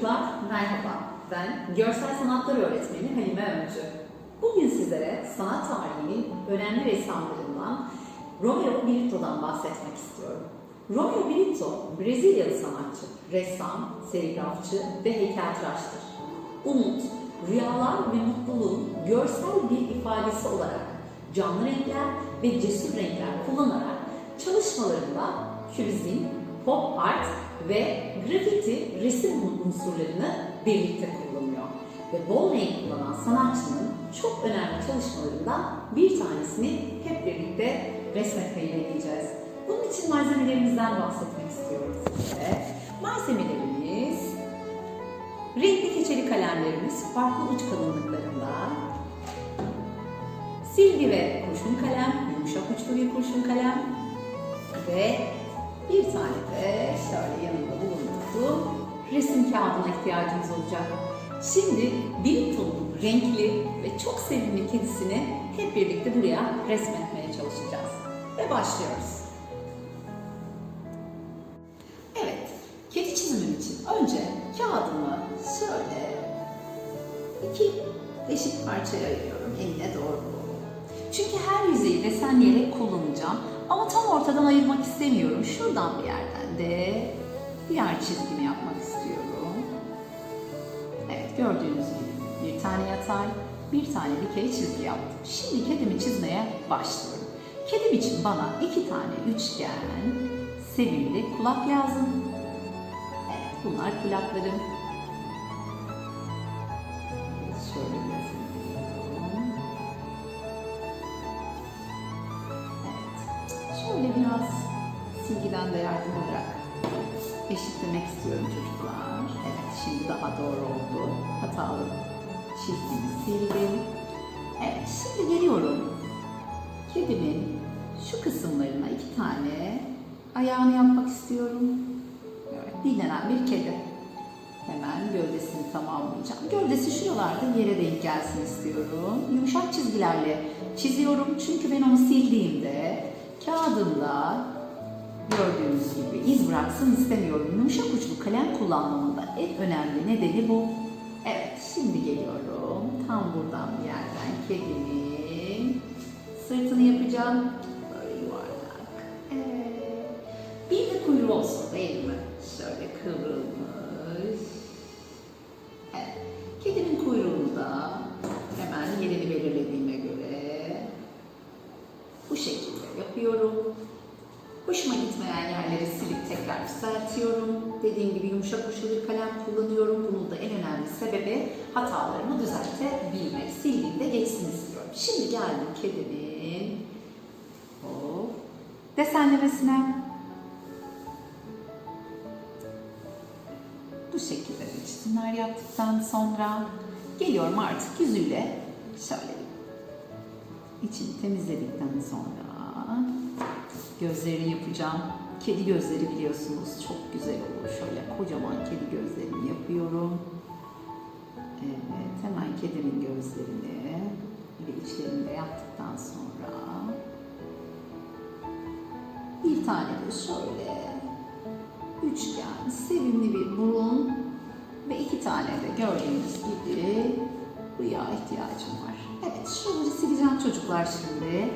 Çocuklar merhaba. Ben görsel sanatlar öğretmeni Halime Öncü. Bugün sizlere sanat tarihinin önemli ressamlarından Romero Britto'dan bahsetmek istiyorum. Romero Britto, Brezilyalı sanatçı, ressam, serigrafçı ve heykeltıraştır. Umut, rüyalar ve mutluluğun görsel bir ifadesi olarak canlı renkler ve cesur renkler kullanarak çalışmalarında kübizm, pop art ve grafiti resim unsurlarını birlikte kullanıyor. Ve bol renk kullanan sanatçının çok önemli çalışmalarından bir tanesini hep birlikte resmetmeyi deneyeceğiz. Bunun için malzemelerimizden bahsetmek istiyorum size. Malzemelerimiz renkli keçeli kalemlerimiz farklı uç kalınlıklarında, silgi ve kurşun kalem, yumuşak uçlu bir kurşun kalem ve bir tane de şöyle yanımda bulundurduğum resim kağıdına ihtiyacımız olacak. Şimdi Britto'nun renkli ve çok sevimli kedisini hep birlikte buraya resmetmeye çalışacağız. Ve başlıyoruz. Evet, kedi çizimim için önce kağıdımı şöyle iki eşit parçaya ayırıyorum eline doğru. Çünkü her yüzeyi desenleyerek kullanacağım. Ama tam ortadan ayırmak istemiyorum. Şuradan bir yerden de diğer çizgimi yapmak istiyorum. Evet gördüğünüz gibi bir tane yatay, bir tane dikey çizgi yaptım. Şimdi kedimi çizmeye başlıyorum. Kedim için bana iki tane üçgen, sevimli kulak lazım. Evet bunlar kulaklarım. De yardım alarak eşitlemek istiyorum çocuklar. Evet şimdi daha doğru oldu. Hatalı çizgimi sildim. Evet şimdi geliyorum. Kedimin şu kısımlarına iki tane ayağını yapmak istiyorum. Evet dinlenen bir kedi. Hemen gövdesini tamamlayacağım. Gövdesi şuralarda yere denk gelsin istiyorum. Yumuşak çizgilerle çiziyorum. Çünkü ben onu sildiğimde kağıdımda gördüğünüz gibi iz bıraksın istemiyorum. Yumuşak uçlu kalem kullanmamın en önemli nedeni bu. Evet, şimdi geliyorum. Tam buradan bir yerden kedimin sırtını yapacağım. Böyle yuvarlak. Evet. Bir de kuyruğu olsun değil mi? Şöyle kıvrılmış. Hoşuma gitmeyen yerleri silip tekrar düzeltiyorum. Dediğim gibi yumuşak uçlu bir kalem kullanıyorum. Bunun da en önemli sebebi hatalarımı düzeltebilmek. Sildiğimde geçsin istiyorum. Şimdi geldim kedimin desenlemesine. Bu şekilde de çizimler yaptıktan sonra geliyorum artık yüzüyle şöyle içini temizledikten sonra gözlerini yapacağım. Kedi gözleri biliyorsunuz çok güzel olur. Şöyle kocaman kedi gözlerini yapıyorum. Evet, hemen kedimin gözlerini ve içlerini de yaptıktan sonra bir tane de şöyle üçgen, sevimli bir burun ve iki tane de gördüğünüz gibi rüya ihtiyacım var. Evet, şuraları sileceğim çocuklar şimdi.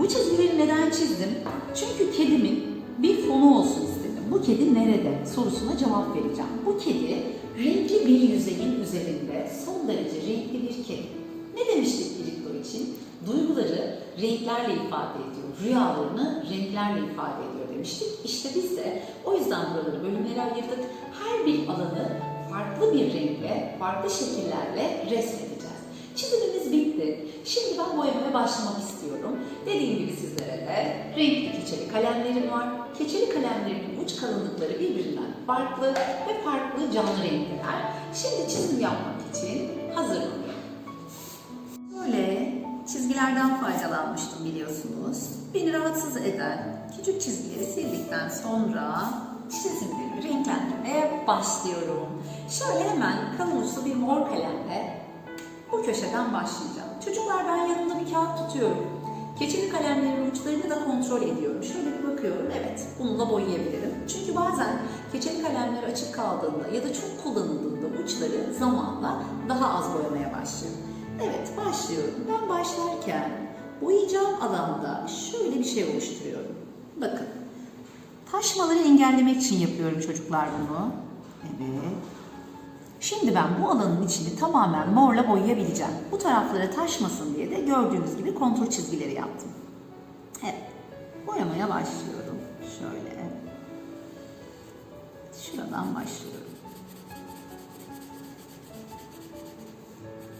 Bu çizgileri neden çizdim? Çünkü kedimin bir fonu olsun istedim. Bu kedi nerede sorusuna cevap vereceğim. Bu kedi renkli bir yüzeyin üzerinde son derece renkli bir kedi. Ne demiştik Biriklo için? Duyguları renklerle ifade ediyor. Rüyalarını renklerle ifade ediyor demiştik. İşte biz de o yüzden buraları bölümlere ayırdık. Her bir alanı farklı bir renkle, farklı şekillerle resmedeceğiz. Çizimimiz bitti. Şimdi ben boyamaya başlamak istiyorum. Dediğim gibi sizlere de renkli keçeli kalemlerim var. Keçeli kalemlerin uç kalınlıkları birbirinden farklı ve farklı canlı renkler. Şimdi çizim yapmak için hazırlanıyorum. Böyle çizgilerden faydalanmıştım biliyorsunuz. Beni rahatsız eden küçük çizgileri sildikten sonra çizimlerimi renklendirmeye başlıyorum. Şöyle hemen kalın uçlu bir mor kalemle bu köşeden başlayacağım. Çocuklar ben yanımda bir kağıt tutuyorum. Keçeli kalemlerin uçlarını da kontrol ediyorum. Şöyle bir bakıyorum. Evet, bununla boyayabilirim. Çünkü bazen Keçeli kalemler açık kaldığında ya da çok kullanıldığında uçları zamanla daha az boyamaya başlıyor. Evet başlıyorum. Ben başlarken boyayacağım alanda şöyle bir şey oluşturuyorum. Bakın. Taşmaları engellemek için yapıyorum çocuklar bunu. Evet. Şimdi ben bu alanın içini tamamen morla boyayabileceğim. Bu taraflara taşmasın diye de gördüğünüz gibi kontur çizgileri yaptım. Evet. Boyamaya başlıyorum. Şöyle. Şuradan başlıyorum.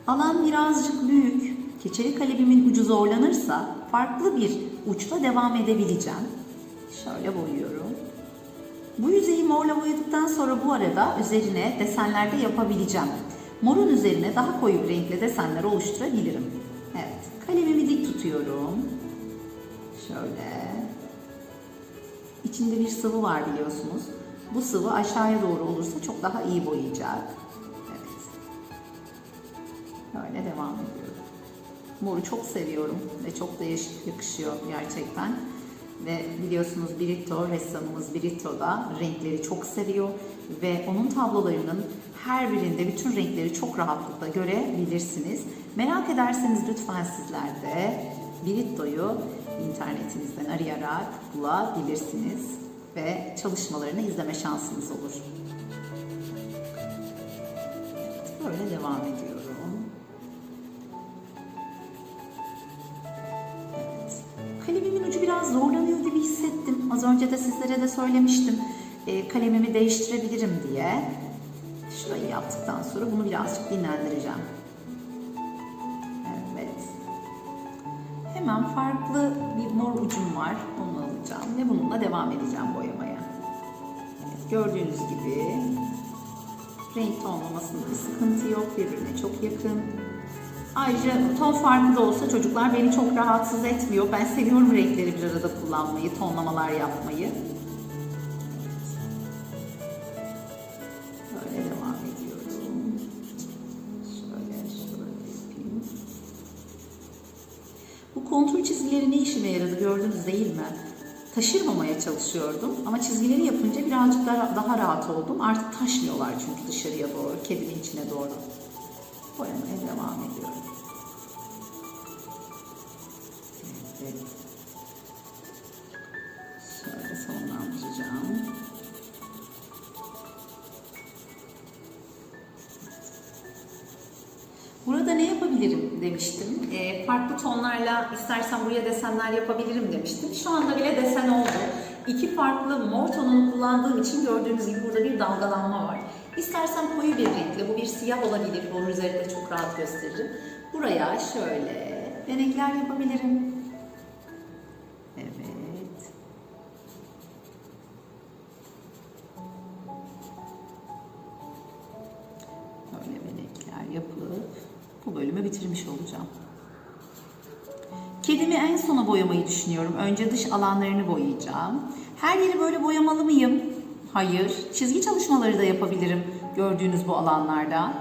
Alan birazcık büyük. Keçeli kalemimin ucu zorlanırsa farklı bir uçla devam edebileceğim. Şöyle boyuyorum. Bu yüzeyi morla boyadıktan sonra bu arada üzerine desenler de yapabileceğim. Morun üzerine daha koyu bir renkle desenler oluşturabilirim. Evet, kalemimi dik tutuyorum. Şöyle. İçinde bir sıvı var biliyorsunuz. Bu sıvı aşağıya doğru olursa çok daha iyi boyayacak. Evet. Böyle devam ediyorum. Moru çok seviyorum ve çok da yakışıyor gerçekten. Ve biliyorsunuz Brito, ressamımız Brito da renkleri çok seviyor ve onun tablolarının her birinde bütün renkleri çok rahatlıkla görebilirsiniz. Merak ederseniz lütfen sizler de Brito'yu internetinizden arayarak bulabilirsiniz ve çalışmalarını izleme şansınız olur. Böyle devam ediyorum. Biraz zorlanıyor gibi hissettim. Az önce de sizlere de söylemiştim. E, kalemimi değiştirebilirim diye. Şurayı yaptıktan sonra bunu birazcık dinlendireceğim. Evet. Hemen farklı bir mor ucum var. Onu alacağım ve bununla devam edeceğim boyamaya. Evet, gördüğünüz gibi renk tonlamasında bir sıkıntı yok. Birbirine çok yakın. Ayrıca ton farkı da olsa çocuklar beni çok rahatsız etmiyor. Ben seviyorum renkleri bir arada kullanmayı, tonlamalar yapmayı. Kontur çizgileri ne işime yaradı gördünüz değil mi? Taşırmamaya çalışıyordum ama çizgileri yapınca birazcık daha, daha rahat oldum. Artık taşmıyorlar çünkü dışarıya doğru, kedimin içine doğru. Boyamaya devam ediyorum. Şöyle sonlandıracağım. Burada ne yapabilirim demiştim. E, farklı tonlarla istersen buraya desenler yapabilirim demiştim. Şu anda bile desen oldu. İki farklı mor tonunu kullandığım için gördüğünüz gibi burada bir dalgalanma var. İstersen koyu bir renkle, bu bir siyah olabilir. Onun üzerinde çok rahat gösteririm. Buraya şöyle benekler yapabilirim. Olacağım. Kedimi en sona boyamayı düşünüyorum. Önce dış alanlarını boyayacağım. Her yeri böyle boyamalı mıyım? Hayır. Çizgi çalışmaları da yapabilirim gördüğünüz bu alanlarda.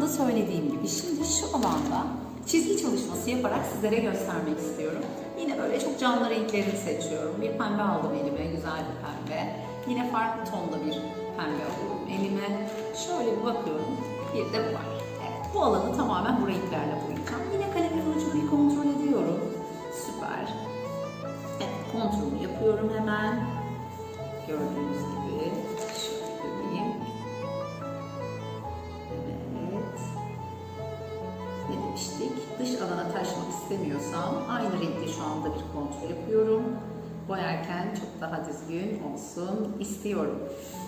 Da söylediğim gibi şimdi şu alanda çizgi çalışması yaparak sizlere göstermek istiyorum. Yine böyle çok canlı renklerini seçiyorum. Bir pembe aldım elime, güzel bir pembe. Yine farklı tonda bir pembe alıyorum elime. Şöyle bir bakıyorum, bir de bu var. Evet, bu alanı tamamen bu renklerle boyayacağım. Yine kalemin ucunu bir kontrol ediyorum. Süper. Evet, kontrolünü yapıyorum hemen. Gördüğünüz gibi. Dış alana taşmak istemiyorsam aynı renkte şu anda bir kontrol yapıyorum. Boyarken çok daha düzgün olsun istiyorum.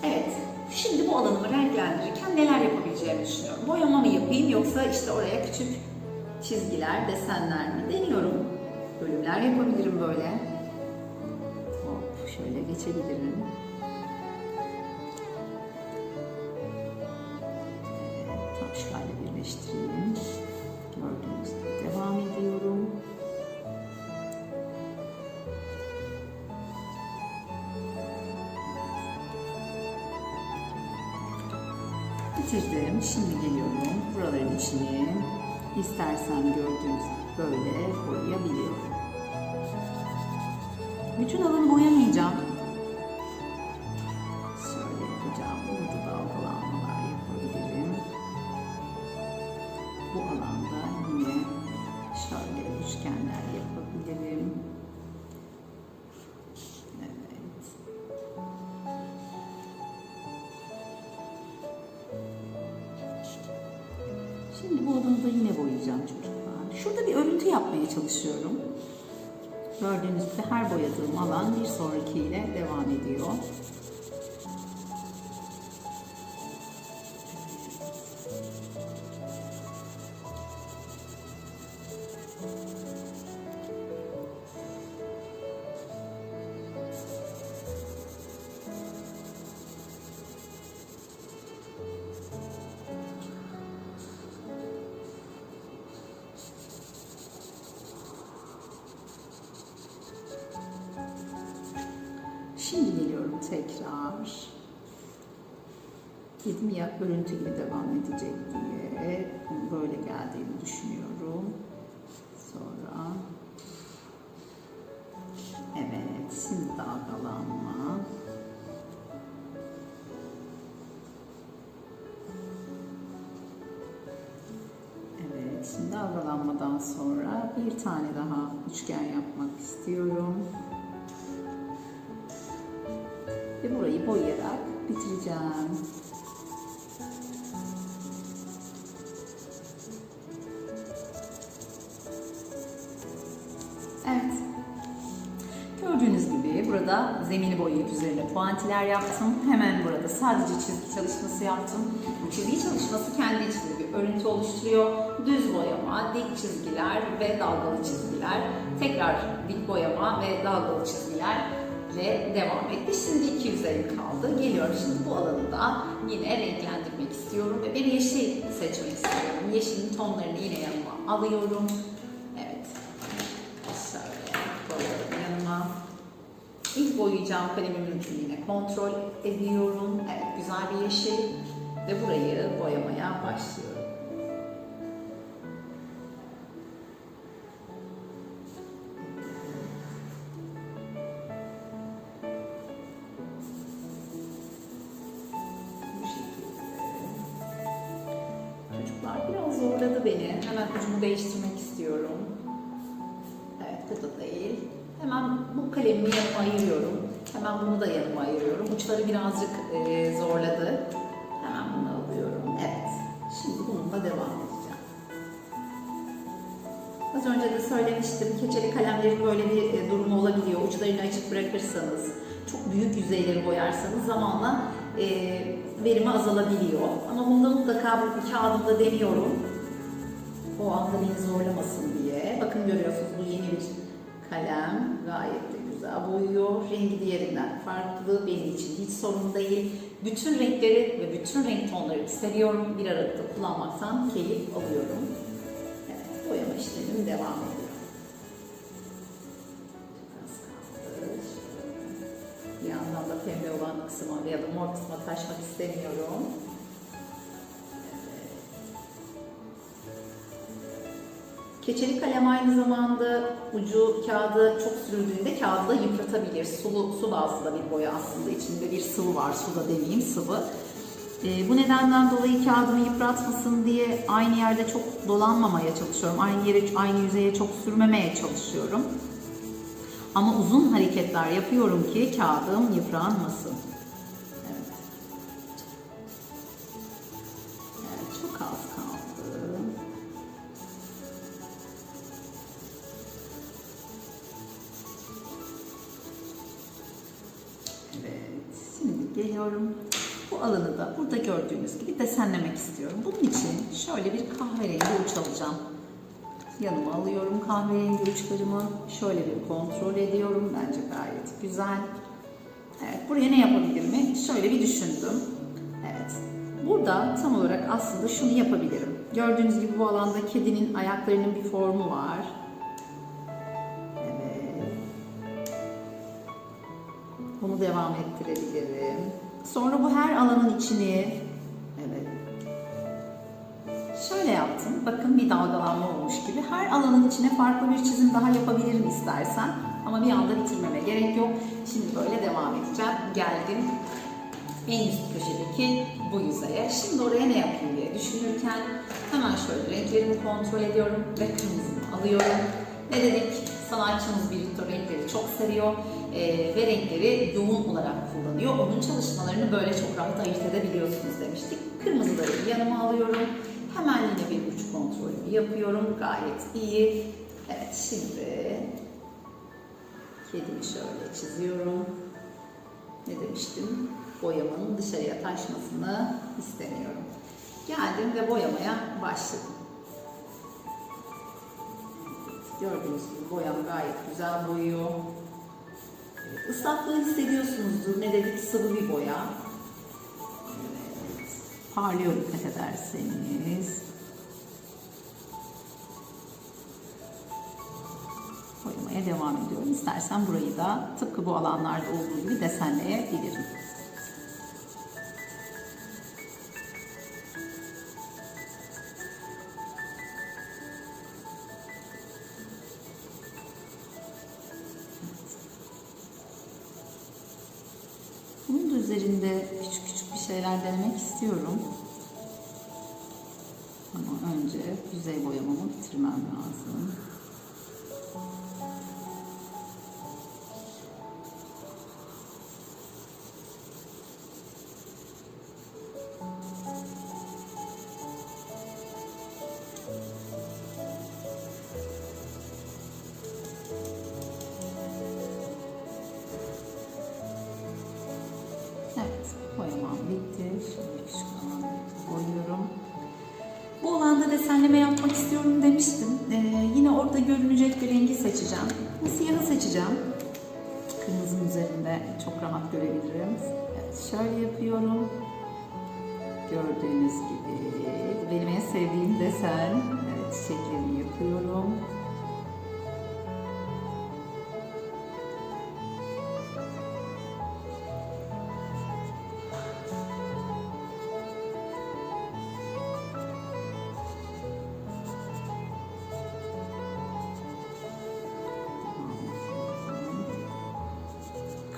Evet, şimdi bu alanımı renklendirirken neler yapabileceğimi düşünüyorum. Boyama mı yapayım yoksa işte oraya küçük çizgiler, desenler mi deniyorum. Bölümler yapabilirim böyle. Hop, şöyle geçebilirim. Tam şöyle birleştireyim. Gördüğünüz gibi devam ediyorum. Bitirdim. Şimdi geliyorum. Buraların içini istersen gördüğünüz gibi böyle boyayabiliyorum. Bütün alanı boyamayacağım. Şimdi bu alanı da yine boyayacağım çocuklar. Şurada bir örüntü yapmaya çalışıyorum. Gördüğünüz gibi her boyadığım alan bir sonrakiyle devam ediyor. Örüntü gibi devam edecek diye böyle geldiğini düşünüyorum. Sonra evet şimdi dalgalanma. Evet şimdi dalgalanmadan sonra bir tane daha üçgen yapmak istiyorum. Ve burayı boyayarak bitireceğim. Zemini boyayıp üzerine puantiler yaptım. Hemen burada sadece çizgi çalışması yaptım. Bu çizgi çalışması kendi içinde bir örüntü oluşturuyor. Düz boyama, dik çizgiler ve dalgalı çizgiler. Tekrar dik boyama ve dalgalı çizgiler ile devam etti. Şimdi iki yüzeyi kaldı. Geliyorum şimdi bu alanı da yine renklendirmek istiyorum ve bir yeşil seçmek istiyorum. Yeşilin tonlarını yine yanıma alıyorum. Evet. Şöyle koyuyorum yanıma. İlk boyayacağım kalemimin ucunu kontrol ediyorum. Evet güzel bir yeşil ve burayı boyamaya başlıyorum. Hemen bunu da yanıma ayırıyorum. Uçları birazcık e, zorladı. Hemen bunu alıyorum. Evet. Şimdi bununla devam edeceğim. Az önce de söylemiştim. Keçeli kalemlerin böyle bir e, durumu olabiliyor. Uçlarını açık bırakırsanız, çok büyük yüzeyleri boyarsanız zamanla e, verimi azalabiliyor. Ama bunda mutlaka bu kağıdımda deniyorum. O anda beni zorlamasın diye. Bakın görüyorsunuz bu yeni bir kalem. Gayet de güzel boyuyor. Rengi diğerinden farklı. Benim için hiç sorun değil. Bütün renkleri ve bütün renk tonlarını seviyorum. Bir aralıkta kullanmaktan keyif alıyorum. Evet, boyama işlemim devam ediyor. Bir yandan da pembe olan kısma ya da mor kısma taşmak istemiyorum. Keçeli kalem aynı zamanda ucu kağıdı çok sürüldüğünde kağıdı da yıpratabilir. Sulu, su bazlı bir boya aslında. İçinde bir sıvı var. Su da demeyeyim sıvı. Ee, bu nedenden dolayı kağıdımı yıpratmasın diye aynı yerde çok dolanmamaya çalışıyorum. Aynı yere, aynı yüzeye çok sürmemeye çalışıyorum. Ama uzun hareketler yapıyorum ki kağıdım yıpranmasın. Şimdi geliyorum. Bu alanı da burada gördüğünüz gibi desenlemek istiyorum. Bunun için şöyle bir kahverengi uç alacağım. Yanıma alıyorum kahverengi uçlarımı. Şöyle bir kontrol ediyorum. Bence gayet güzel. Evet, buraya ne yapabilir mi? Şöyle bir düşündüm. Evet. Burada tam olarak aslında şunu yapabilirim. Gördüğünüz gibi bu alanda kedinin ayaklarının bir formu var. Evet. Bunu devam ettirebilirim. Sonra bu her alanın içini evet yaptım. Bakın bir dalgalanma olmuş gibi. Her alanın içine farklı bir çizim daha yapabilirim istersen. Ama bir anda bitirmeme gerek yok. Şimdi böyle devam edeceğim. Geldim en üst köşedeki bu yüzeye. Şimdi oraya ne yapayım diye düşünürken hemen şöyle renklerimi kontrol ediyorum ve kırmızımı alıyorum. Ne dedik? Sanatçımız Birlikte renkleri çok seviyor eee, ve renkleri yoğun olarak kullanıyor. Onun çalışmalarını böyle çok rahat ayırt edebiliyorsunuz demiştik. Kırmızıları yanıma alıyorum. Hemen yine bir uç kontrolü yapıyorum. Gayet iyi. Evet şimdi kedimi şöyle çiziyorum. Ne demiştim? Boyamanın dışarıya taşmasını istemiyorum. Geldim ve boyamaya başladım. Gördüğünüz gibi boyam gayet güzel boyuyor. Islaklığı hissediyorsunuzdur. Ne dedik? Sıvı bir boya. Evet. Parlıyor dikkat ederseniz. Boyamaya devam ediyorum. İstersen burayı da tıpkı bu alanlarda olduğu gibi desenleyebilirim. Üzerinde küçük küçük bir şeyler denemek istiyorum. Ama önce yüzey boyamamı bitirmem lazım. Üzerinde çok rahat görebilirim. Evet, şöyle yapıyorum. Gördüğünüz gibi benim en sevdiğim desen. Evet, çiçeklerimi yapıyorum.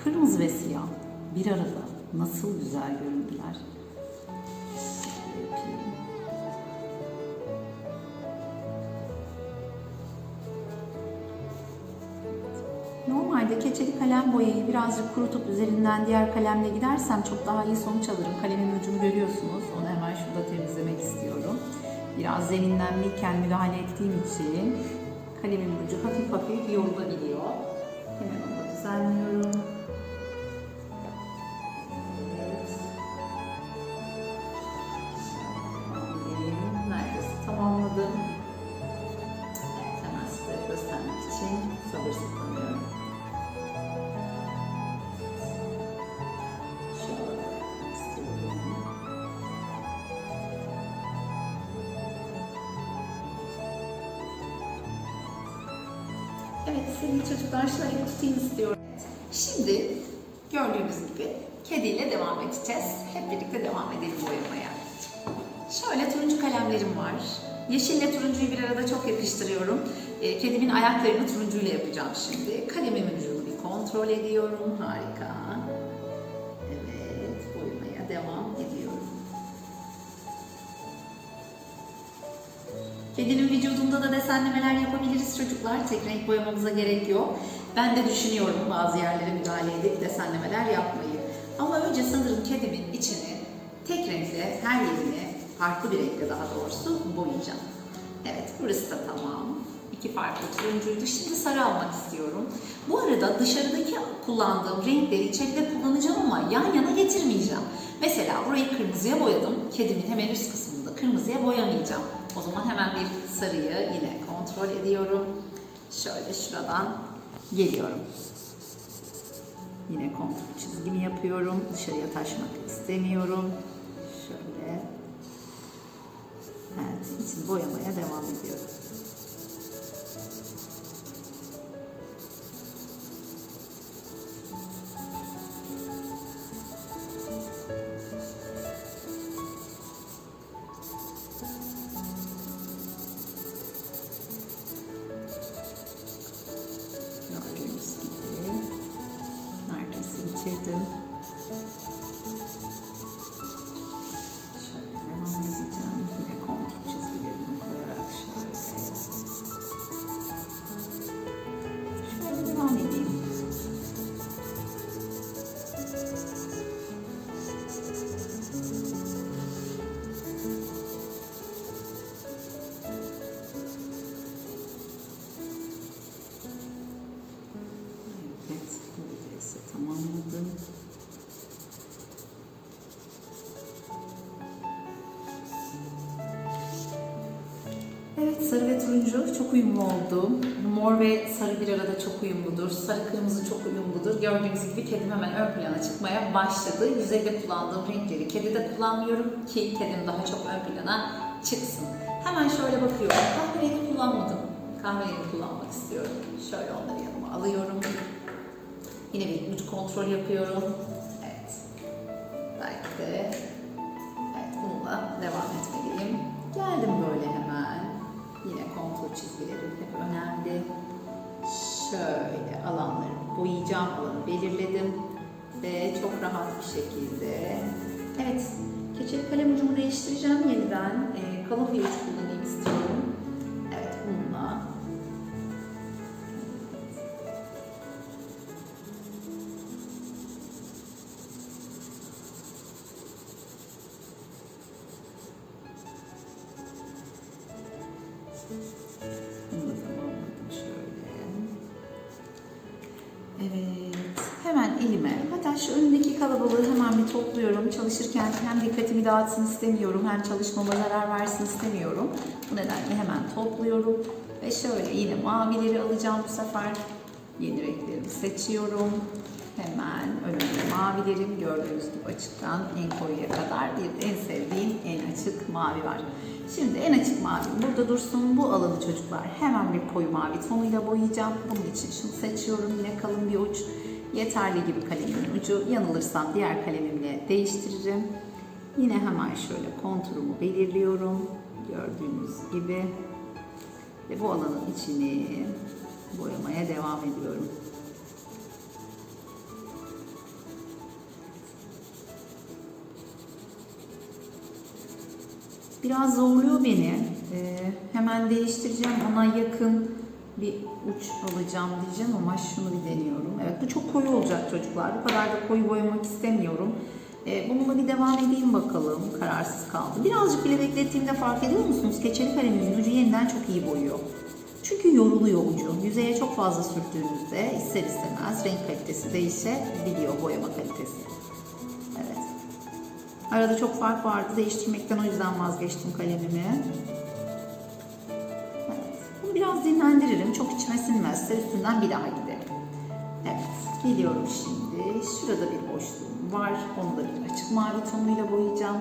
Kırmızı ve siyah bir arada nasıl güzel göründüler. Normalde keçeli kalem boyayı birazcık kurutup üzerinden diğer kalemle gidersem çok daha iyi sonuç alırım. Kalemin ucunu görüyorsunuz. Onu hemen şurada temizlemek istiyorum. Biraz zeminlenmeyken müdahale ettiğim için kalemin ucu hafif hafif yorulabiliyor. Hemen onu da düzenliyorum. Evet sevgili çocuklar şöyle tutayım istiyorum. Şimdi gördüğünüz gibi kediyle devam edeceğiz. Hep birlikte devam edelim boyamaya. Şöyle turuncu kalemlerim var. Yeşille turuncuyu bir arada çok yakıştırıyorum. Ee, kedimin ayaklarını turuncuyla yapacağım şimdi. Kalemimin ucunu bir kontrol ediyorum. Harika. Kedinin vücudunda da desenlemeler yapabiliriz çocuklar. Tek renk boyamamıza gerek yok. Ben de düşünüyorum bazı yerlere müdahale edip desenlemeler yapmayı. Ama önce sanırım kedimin içini tek renkle her yerini farklı bir renkle daha doğrusu boyayacağım. Evet burası da tamam. İki farklı turuncuydu. Şimdi sarı almak istiyorum. Bu arada dışarıdaki kullandığım renkleri içeride kullanacağım ama yan yana getirmeyeceğim. Mesela burayı kırmızıya boyadım. Kedimin hemen üst kısmında kırmızıya boyamayacağım. O zaman hemen bir sarıyı yine kontrol ediyorum. Şöyle şuradan geliyorum. Yine kontrol çizgimi yapıyorum. Dışarıya taşmak istemiyorum. Şöyle. Evet, içini boyamaya devam ediyorum. Turuncu çok uyumlu oldu. Mor ve sarı bir arada çok uyumludur. Sarı kırmızı çok uyumludur. Gördüğünüz gibi kedim hemen ön plana çıkmaya başladı. Yüzeyde kullandığım renkleri kedide kullanmıyorum ki kedim daha çok ön plana çıksın. Hemen şöyle bakıyorum. Kahverengi kullanmadım. Kahverengi kullanmak istiyorum. Şöyle onları yanıma alıyorum. Yine bir uç kontrol yapıyorum. Evet. Belki de evet, bununla devam etmeliyim. Geldim böyle hemen. Yine kontrol çizgilerim hep önemli. Şöyle alanları boyayacağım alanı belirledim. Ve çok rahat bir şekilde. Evet, keçeli kalem ucumu değiştireceğim yeniden. Ee, kalın bir uç kullanayım istiyorum. Evet, hemen elime, hatta şu önündeki kalabalığı hemen bir topluyorum. Çalışırken hem dikkatimi dağıtsın istemiyorum, hem çalışmama zarar versin istemiyorum. Bu nedenle hemen topluyorum. Ve şöyle yine mavileri alacağım bu sefer. Yeni renklerimi seçiyorum. Hemen önümde mavilerim gördüğünüz gibi açıktan en koyuya kadar bir en sevdiğim en açık mavi var. Şimdi en açık mavi burada dursun. Bu alanı çocuklar hemen bir koyu mavi tonuyla boyayacağım. Bunun için şunu seçiyorum. Yine kalın bir uç. Yeterli gibi kalemimin ucu. Yanılırsam diğer kalemimle değiştiririm. Yine hemen şöyle konturumu belirliyorum. Gördüğünüz gibi. Ve bu alanın içini boyamaya devam ediyorum. Biraz zorluyor beni. Ee, hemen değiştireceğim. Ona yakın bir uç alacağım diyeceğim ama şunu bir deniyorum. Evet bu çok koyu olacak çocuklar. Bu kadar da koyu boyamak istemiyorum. Ee, bununla bir devam edeyim bakalım. Kararsız kaldım. Birazcık bile beklettiğimde fark ediyor musunuz? Keçeli kalemimin ucu yeniden çok iyi boyuyor. Çünkü yoruluyor ucu. Yüzeye çok fazla sürttüğünüzde ister istemez renk kalitesi değişebiliyor boyama kalitesi. Arada çok fark vardı. Değiştirmekten o yüzden vazgeçtim kalemimi. Evet. Bunu biraz dinlendiririm. Çok içime sinmezse üstünden bir daha giderim. Evet. Geliyorum şimdi. Şurada bir boşluğum var. Onu da bir açık mavi tonuyla boyayacağım.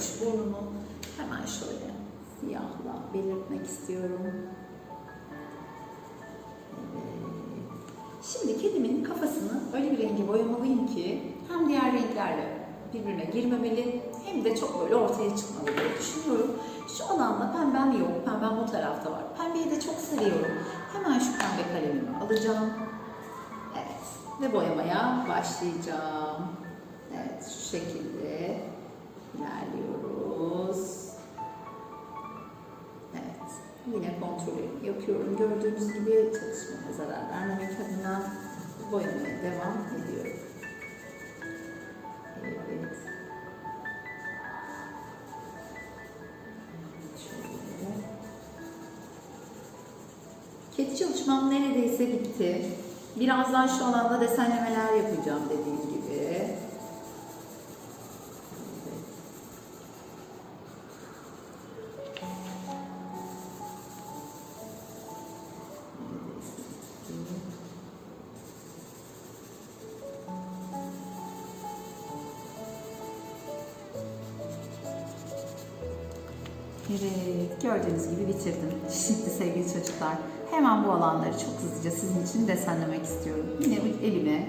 Minnoş burnunu hemen şöyle siyahla belirtmek istiyorum. Şimdi kedimin kafasını öyle bir renge boyamalıyım ki hem diğer renklerle birbirine girmemeli hem de çok böyle ortaya çıkmalı diye düşünüyorum. Şu alanda pembem yok, pembem bu tarafta var. Pembeyi de çok seviyorum. Hemen şu pembe kalemimi alacağım. Evet. Ve boyamaya başlayacağım. Evet şu şekilde ilerliyoruz. Evet. Yine kontrolü yapıyorum. Gördüğünüz gibi çalışmama zarar vermemek adına boyamaya devam ediyorum. Evet. Kedi çalışmam neredeyse bitti. Birazdan şu alanda desenlemeler yapacağım dediğim gördüğünüz gibi bitirdim. Şimdi sevgili çocuklar, hemen bu alanları çok hızlıca sizin için desenlemek istiyorum. Yine elime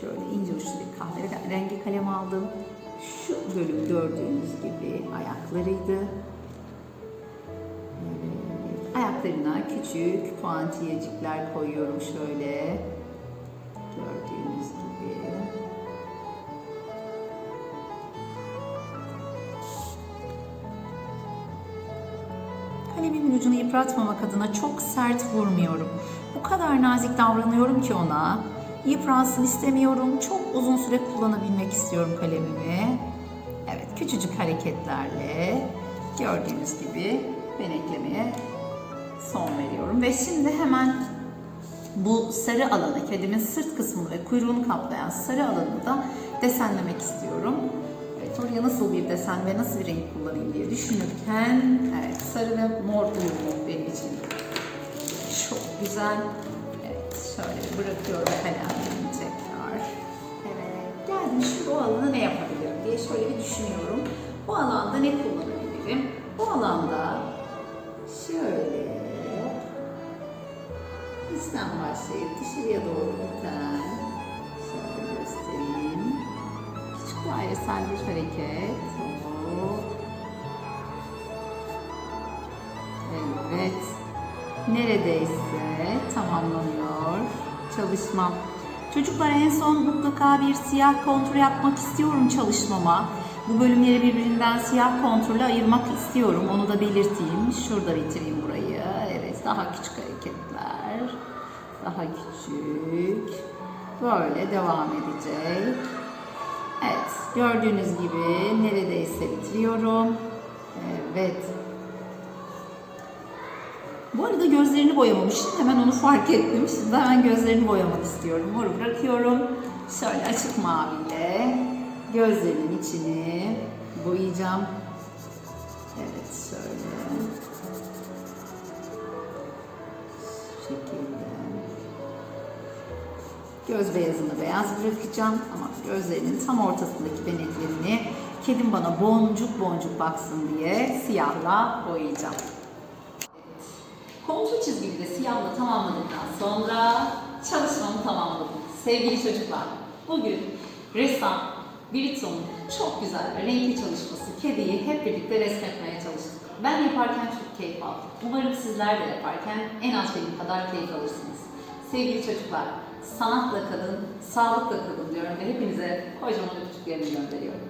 şöyle ince uçlu bir kahve rengi kalem aldım. Şu bölüm gördüğünüz gibi ayaklarıydı. Ayaklarına küçük puantiyecikler koyuyorum şöyle. Gördüğünüz gibi. Kalemimin ucunu yıpratmamak adına çok sert vurmuyorum. Bu kadar nazik davranıyorum ki ona. Yıpransın istemiyorum. Çok uzun süre kullanabilmek istiyorum kalemimi. Evet, küçücük hareketlerle gördüğünüz gibi beneklemeye son veriyorum. Ve şimdi hemen bu sarı alanı, kedimin sırt kısmını ve kuyruğunu kaplayan sarı alanını da desenlemek istiyorum. Oraya nasıl bir desen ve nasıl bir renk kullanayım diye düşünürken, evet, sarı ve mor uyumu benim için çok güzel. Evet, şöyle bırakıyorum kalemlerimi tekrar. Evet, geldim şimdi o alana ne yapabilirim diye şöyle bir düşünüyorum. Bu alanda ne kullanabilirim? Bu alanda şöyle üstten başlayıp dışarıya doğru biten şöyle göstereyim. Dairesel bir hareket. Evet. Neredeyse tamamlanıyor çalışmam. Çocuklar en son mutlaka bir siyah kontrol yapmak istiyorum çalışmama. Bu bölümleri birbirinden siyah kontrolle ayırmak istiyorum. Onu da belirteyim. Şurada bitireyim burayı. Evet daha küçük hareketler. Daha küçük. Böyle devam edecek. Evet gördüğünüz gibi neredeyse bitiriyorum. Evet. Bu arada gözlerini boyamamıştım. Hemen onu fark ettim. Şimdi hemen gözlerini boyamak istiyorum. Moru bırakıyorum. Şöyle açık maviyle gözlerinin içini boyayacağım. Evet şöyle. Şu şekilde. Göz beyazını beyaz bırakacağım ama gözlerinin tam ortasındaki beneklerini kedim bana boncuk boncuk baksın diye siyahla boyayacağım. Kontrol çizgimi de siyahla tamamladıktan sonra çalışmamı tamamladım. Sevgili çocuklar, bugün ressam Britton'un çok güzel ve renkli çalışması kediyi hep birlikte resmetmeye çalıştık. Ben yaparken çok keyif aldım. Umarım sizler de yaparken en az benim kadar keyif alırsınız. Sevgili çocuklar, sanatla kalın, sağlıkla kalın diyorum ve hepinize kocaman öpücüklerimi gönderiyorum.